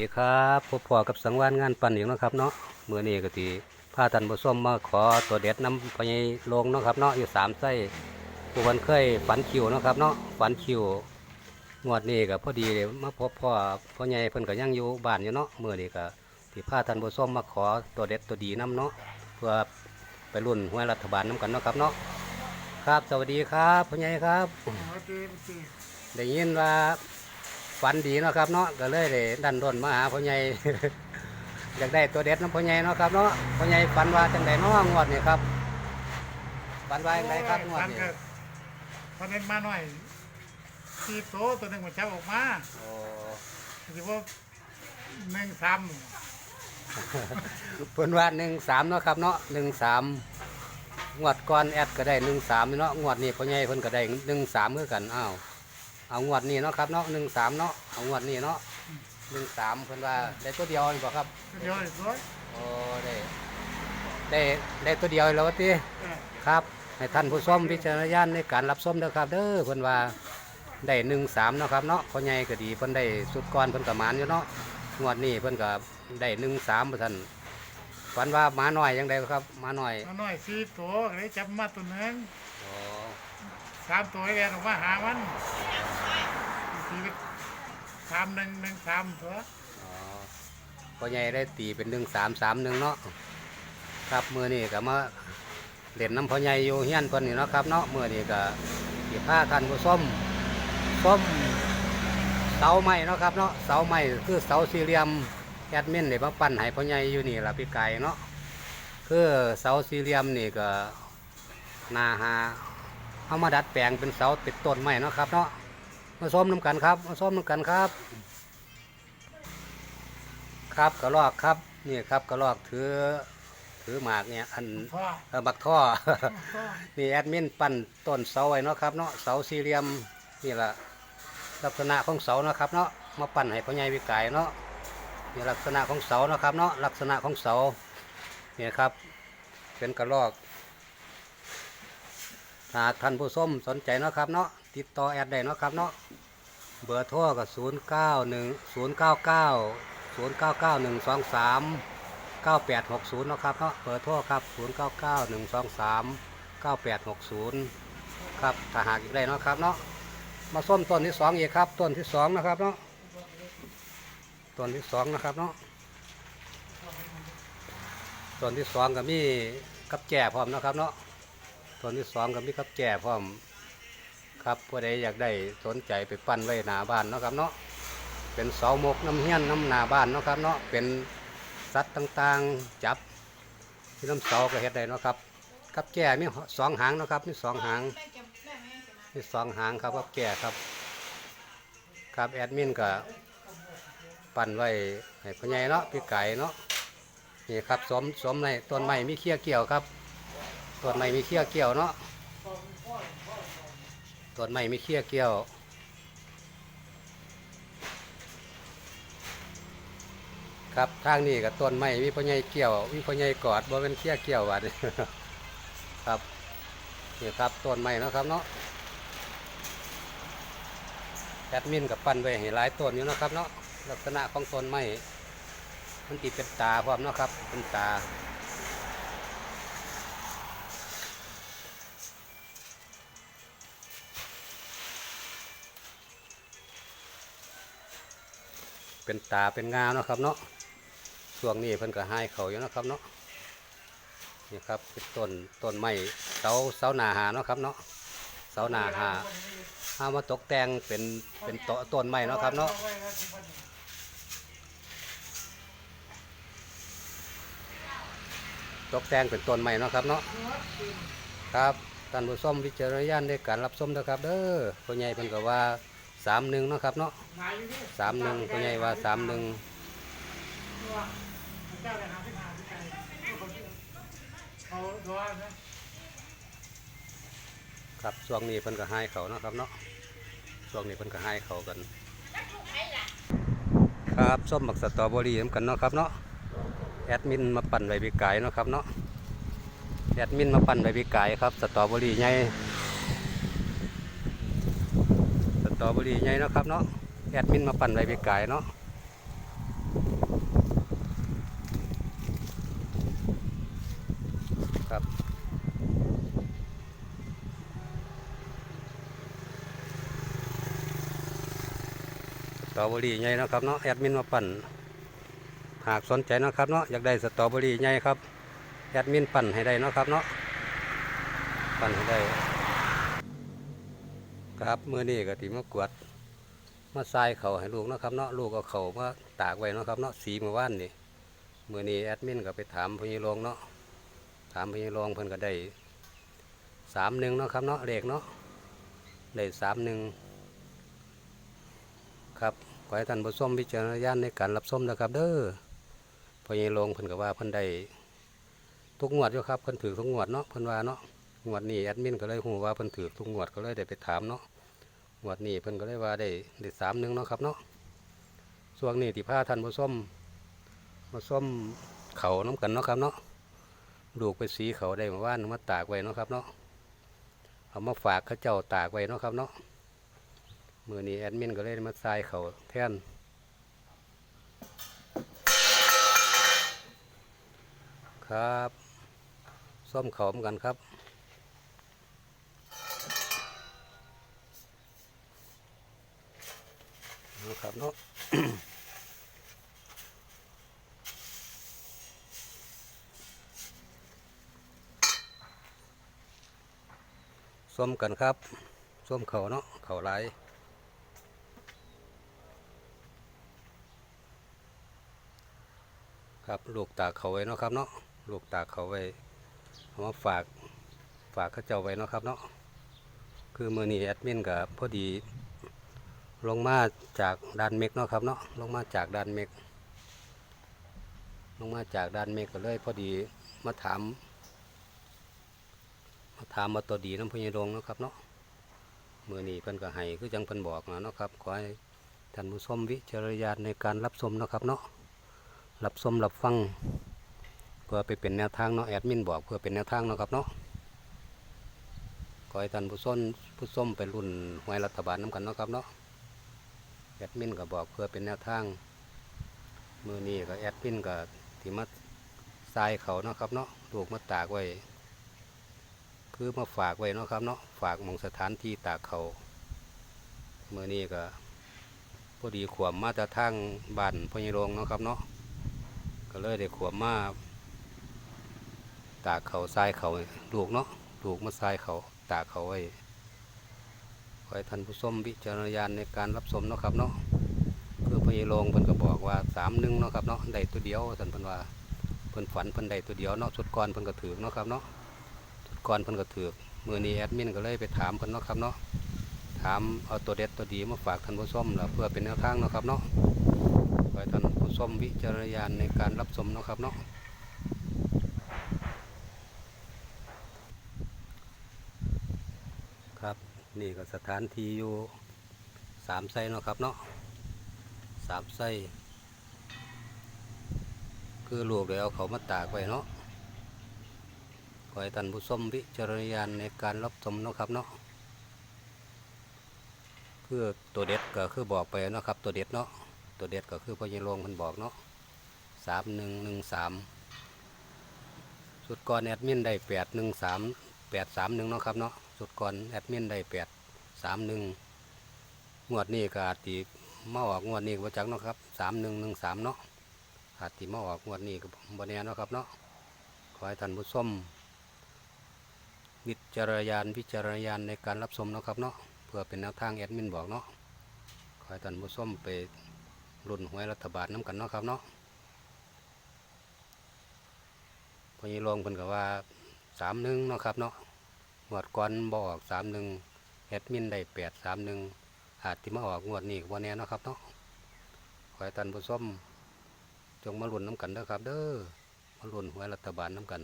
ดีครับพบพอกับสังวานงานปั่นอีกเนาะครับเนาะเมื่อนี้ก็ตีพาท่านผู้ชมมาขอตัวเด็ดน้ำพญลงเนาะครับเนาะอยู่สามไส้ผู้วันเคยฝันคิวเนาะครับเนาะฝันคิวงวดนี้ก็พอดีเลยมาพบพ่อพ่อใหญ่เพิ่นก็ยังอยู่บ้านอยู่เนาะเมื่อนี้ก็ที่พาท่านผู้ชมมาขอตัวเด็ดตัวดีน้ำเนาะเพื่อไปรุ่นหวยรัฐบาลน้ำกันเนาะครับเนาะครับ สวัสดีครับพ่อใหญ่ครับโอเคโอเคได้ยินว่า ฝันดีเนาะครับเนาะก็เลยได้ดันด้นมาหาพ่อใหญ่อยากได้ตัวเด็ดน้ำพ่อใหญ่เนาะครับเนาะพ่อใหญ่ฝันว่าจังไดเนาะงวดนี่ครับฝันว่าจังไดครับงวดฟันนี่เกิดฟันเน้นมาหน่อยสี่โตวตัวหนึ่งมันจะออกมาโอ้ถือว่าหนึ่งสามเพิ่นว่าหนึ่งสามเนาะครับเนาะหนึ่งสามงวดก่อนแอดก็ได้หนึ่งสามเนาะงวดนี้พ่อใหญ่เพิ่นก็ได้หนึ่งสามเมื่อกันอ้าว เอางวดนี้เนาะครับเนาะหนึ่งสามเนาะเอางวดนี้เนาะหนึ่งสามเพิ่นว่าได้ตัวเดียวนี่บ่ครับเดียวอีกร้อยโอ้ได้ได้ได้ตัวเดียวแล้ววะติเออครับให้ท่านผู้ชมพิจารณญาณในการรับชมเด้อครับ เด้อเพิ่นว่าได้หนึ่งสามเนาะครับเนาะพ่อใหญ่ก็ดีเพิ่นได้สุดก้อนเพิ่นก็หมานอยู่เนาะงวดนี้เพิ่นก็ได้หนึ่งสามท่านฝันว่าหมาหน่อยยังได้ครับหมาหน่อยมาหน่อยสี่ตัวก็เลยจับมาตัวหนึ่งอ๋อสามตัวแอนออกมาหามันสี่ สามหนึ่งหนึ่งสามตัวอ๋อพ่อใหญ่ได้ตีเป็นหนึ่งสามสามหนึ่งเนาะครับมือนี้ก็มาเล่นน้ำพ่อใหญ่อยู่เฮียนเพิ่นนี่เนาะครับเนาะมือนี้ก็สิพาท่านผู้ชมชมเสาไม้เนาะครับเนาะเสาไม้คือเสาสี่เหลี่ยมแอดมินเนี่ยมาปั้นให้พ่อใหญ่อยู่นี่ล่ะพี่ไก่เนาะคือเสาสี่เหลี่ยมนี่ก็นาหาเอามาดัดแปลงเป็นเสาติดต้นไม้เนาะครับเนาะ มาส้มน้ำกันครับมาส้มน้ำกันครับ ครับกระลอกครับนี่ครับกระลอกถือถือหมากเนี่ยอันพ่อเอ่อบักท่อพ่อ นี่แอดมินปั้นต้นเสาไว้เนาะครับเนาะเสาสี่เหลี่ยมนี่แหละลักษณะของเสาเนาะครับเนาะมาปั้นให้พ่อใหญ่วิกายเนาะนี่ลักษณะของเสาเนาะครับเนาะลักษณะของเสาเนี่ยครับ เป็นกระรอกหากท่านผู้ชมสนใจเนาะครับเนาะ ติดต่อแอดได้เนาะครับเนาะเบอร์โทรก็ศูนย์เก้าหนึ่งศูนย์เก้าเก้าศูนย์เก้าเก้าหนึ่งสองสามเก้าแปดหกศูนย์เนาะครับเนาะเบอร์โทรครับศูนย์เก้าเก้าหนึ่งสองสาม9860ครับถ้าหากอีกได้เนาะครับเนาะมาส้มต้นที่สองอีกครับต้นที่สองนะครับเนาะต้นที่สองนะครับเนาะต้นที่สองก็มีกับแก่พร้อมนะครับเนาะต้นที่สองก็มีกับแก่พร้อม ครับผู้ใดอยากได้สนใจไปปั้นไว้หน้าบ้านเนาะครับเนาะเป็นเสาหมกน้ำเฮี้ยนน้ำหน้าบ้านเนาะครับเนาะเป็นสัตว์ต่างๆจับที่น้ำเสาก็เฮ็ดได้เนาะครับกับแก่มีสองหางเนาะครับมีสองหางมีสองหางครับกับแก่ครับครับแอดมินก็ปั่นไว้ให้พ่อใหญ่เนาะพี่ไก่เนาะนี่ครับสวมสวมในต้นไม้มีเขี้ยเกี่ยวครับต้นไม้มีเขี้ยเกี่ยวเนาะ ต้นไม้มีเขี้ยเกี่ยว ครับทางนี้กับต้นไม้มีพ่อใหญ่เกี่ยวมีพ่อใหญ่กอดบ่เป็นเขี้ยเกี่ยววัดครับนี่ครับต้นไม้นะครับเนาะแอดมินกับปั้นไว้ให้หลายต้นอยู่นะครับเนาะลักษณะของต้นไม้มันติเป็นตาพร้อมเนาะครับเป็นตา เป็นตาเป็นงาเนาะครับเนาะช่วงนี้เพิ่นก็ให้เขาอยู่นะครับเนาะนี่ครับเป็นต้นต้นไม้เสาเสาหนาหาเนาะครับเนาะเสาหนาหาเอามาตกแต่งเป็นเป็นโตต้นไม้เนาะครับเนาะตกแต่งเป็นต้นไม้เนาะครับเนาะครับท่านผู้ชมวิจารณญาณในการรับชมนะครับ เด้อพ่อใหญ่เพิ่นก็ว่า สามหนึ่งเนาะครับเนาะสามหนึ่งพ่อใหญ่ว่าสามหนึ่งครับช่วงนี้เพิ่นก็ให้เขาเนาะครับเนาะช่วงนี้เพิ่นก็ให้เขากัน ครับส้มหมักสตรอเบอรี่นำกันเนาะครับเนาะแอดมินมาปั่นใบบีไก่เนาะครับเนาะแอดมินมาปั่นใบบีไก่ครับสตรอเบอรี่ใหญ่ อบุรีใหญ่นะครับเนาะแอดมินมาปั่นใบเไก่เนาะครับสตรอเบอรี่ใหญ่นะครับเนาะแอดมินมาปั่น หากสนใจนะครับเนาะอยากได้สตรอเบอรี่ใหญ่ครับแอดมินปั่นให้ได้นะครับเนาะปั่นให้ได้ ครับเมื่อนี้ก็ติมากวด มาทรายเขาให้ลูกเนาะครับเนาะลูกเอาเขามาตากไว้เนาะครับเนาะสีเมื่อวานนี่เมื่อนี้แอดมินก็ไปถามพญโรงเนาะถามพญโรงเพิ่นก็ได้สามหนึ่งเนาะครับเนาะเลขเนาะได้สามหนึ่งครับขอให้ท่านผู้ชมพิจารณาญาณในการรับชมนะครับ เด้อพญโรงเพิ่นก็ว่าเพิ่นได้ทุกงวดอยู่ครับเพิ่นถือทุกงวดเนาะเพิ่นว่าเนาะงวดนี้แอดมินก็เลยหูว่าเพิ่นถือทุกงวดก็เลยได้ไปถามเนาะ งวดนี้เพิ่นก็เลยว่าได้ได้สามหนึ่งเนาะครับเนาะส่วงนี้ที่พาท่านผู้ส้มมาส้มเขาน้ำกันเนาะครับเนาะลูกไปสีเขาได้มาว่านมาตากไว้เนาะครับเนาะเอามาฝากข้าเจ้าตากไว้เนาะครับเนาะมือนี้แอดมินก็เลยมาทรายเขาแท่นครับส้มเขาเหมือนกันครับ นะครับเนาะส้มกันครับส้มเขาเนาะเขาไหลครับลูกตากเขาไว้เนาะครับเนาะลูกตากเขาไว้เอามาฝากฝากเข้าเจ้าไว้เนาะครับเนาะคือมือนี้แอดมินกับพอดี ลงมาจากด้านเมกเนาะครับเนาะลงมาจากด้านเมกลงมาจากด้านเมกก็เลยพอดีมาถาม มาถามมาตัวดีน้ำพญดงเนาะครับเนาะมือนี้เพิ่นก็ให้คือจังเพิ่นบอกนะเนาะครับขอให้ท่านผู้ชมวิจารณญาณในการรับชมเนาะครับเนาะรับชมรับฟัง เพื่อไปเป็นแนวทางเนาะแอดมินบอกเพื่อเป็นแนวทางเนาะครับเนาะขอให้ท่านผู้ชมผู้ชมไปรุ่นหวยรัฐบาลน้ำกันเนาะครับเนาะ ดมินก็บอกเพื่อเป็นแนวทาง มือนี้ก็แอดมินก็ที่มาทรายเขาเนาะครับเนาะลูกมาตากไว้ คือมาฝากไว้เนาะครับเนาะฝากมองสถานที่ตากเขามือนี้ก็พอดีขวมมาจากทางบ้านพญโรงเนาะครับเนาะก็เลยได้ขวมมาตากเขาทรายเขาลูกเนาะลูกมาทรายเขาตากเขาไว้ ให้ท่านผู้ชมวิจารณญาณในการรับชมเนาะครับเนาะคือพญโรงเพิ่นก็บอกว่าสามหนึ่งเนาะครับเนาะได้ตัวเดียวท่านเพิ่นว่าเพิ่นฝันเพิ่นได้ตัวเดียวเนาะสุดก่อนเพิ่นก็ถือเนาะครับเนาะสุดก่อนเพิ่นก็ถือมือนี้แอดมินก็เลยไปถามเพิ่นเนาะครับเนาะถามเอาตัวเด็ดตัวดีมาฝากท่านผู้ชมเพื่อเป็นแนวทางเนาะครับเนาะขอให้ท่านผู้ชมวิจารณญาณในการรับชมเนาะครับเนาะครับ นี่ก็สถานที่อยู่สามไส้เนาะครับเนาะสามไส้คือลูกเดี๋ยวเอาเขามาตากไว้เนาะขอให้ท่านผู้ชมวิจารณญาณในการรับชมเนาะครับเนาะคือตัวเด็ดก็คือบอกไปเนาะครับ ตัวเด็ดเนาะตัวเด็ดก็คือพ่อใหญ่โรงมันบอกเนาะสามหนึ่งหนึ่งสามสุดก่อนแอดมินได้แปดหนึ่งสามแปดสามหนึ่งเนาะครับเนาะ สุดก่อนแอดมินได้แปดสามหนึ่งงวดนี้ก็อาจติมาออกงวดนี้ก็จักเนาะครับสามหนึ่งหนึ่งสามเนาะอาจติมาออกงวดนี้ก็บนแน่เนาะครับเนาะขอให้ท่านผู้ชมวิจารณญาณวิจารณาณในการรับชมเนาะครับเนาะเพื่อเป็นแนวทางแอดมินบอกเนาะขอให้ท่านผู้ชมไปรุ่นหวยรัฐบาลน้ำกันเนาะครับเนาะพอยีลงเพิ่นก็ว่าสามหนึ่งเนาะครับเนาะ งวดก่อนบออกสามหนึ่งแอดมินได้แปดสามหนึ่งอาจที่มาออกงวดนี้วันนี้นะครับเนาะขอให้ท่านผู้ชมจงมาลุ้นน้ำกันเด้อครับ เด้อมาลุ้นหวยรัฐบาลน้ำกัน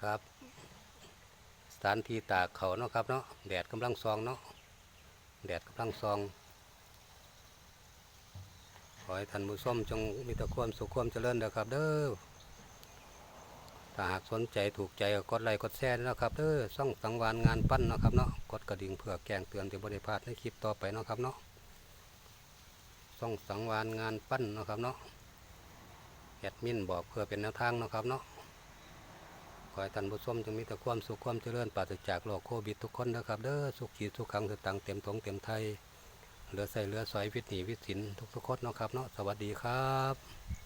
ครับ สถานที่ตากเขาเนาะครับเนาะแดดกำลังซองเนาะแดดกำลังซองขอให้ท่านผู้ชมจงมีแต่ความสุขความเจริญเด้อครับ เด้อ ถ้าหากสนใจถูกใจก็กดไลค์กดแชร์นะครับเด้อช่องสังวานงานปั้นนะครับเนาะกดกระดิ่งเพื่อแจ้งเตือนจะบริพลาดในคลิปต่อไปนะครับเนาะช่องสังวานงานปั้นนะครับเนาะแอดมินบอกเพื่อเป็นแนวทางนะครับเนาะขอให้ท่านผู้ชมจงมีแต่ความสุขความเจริญปราศจากโรคโควิดทุกคนนะครับเด้อสุขีสุขขังสตังเต็มทงเต็มไทยเหลือใส่เหลือสอยพิษหนีพิสินทุกๆคนนะครับเนาะสวัสดีครับ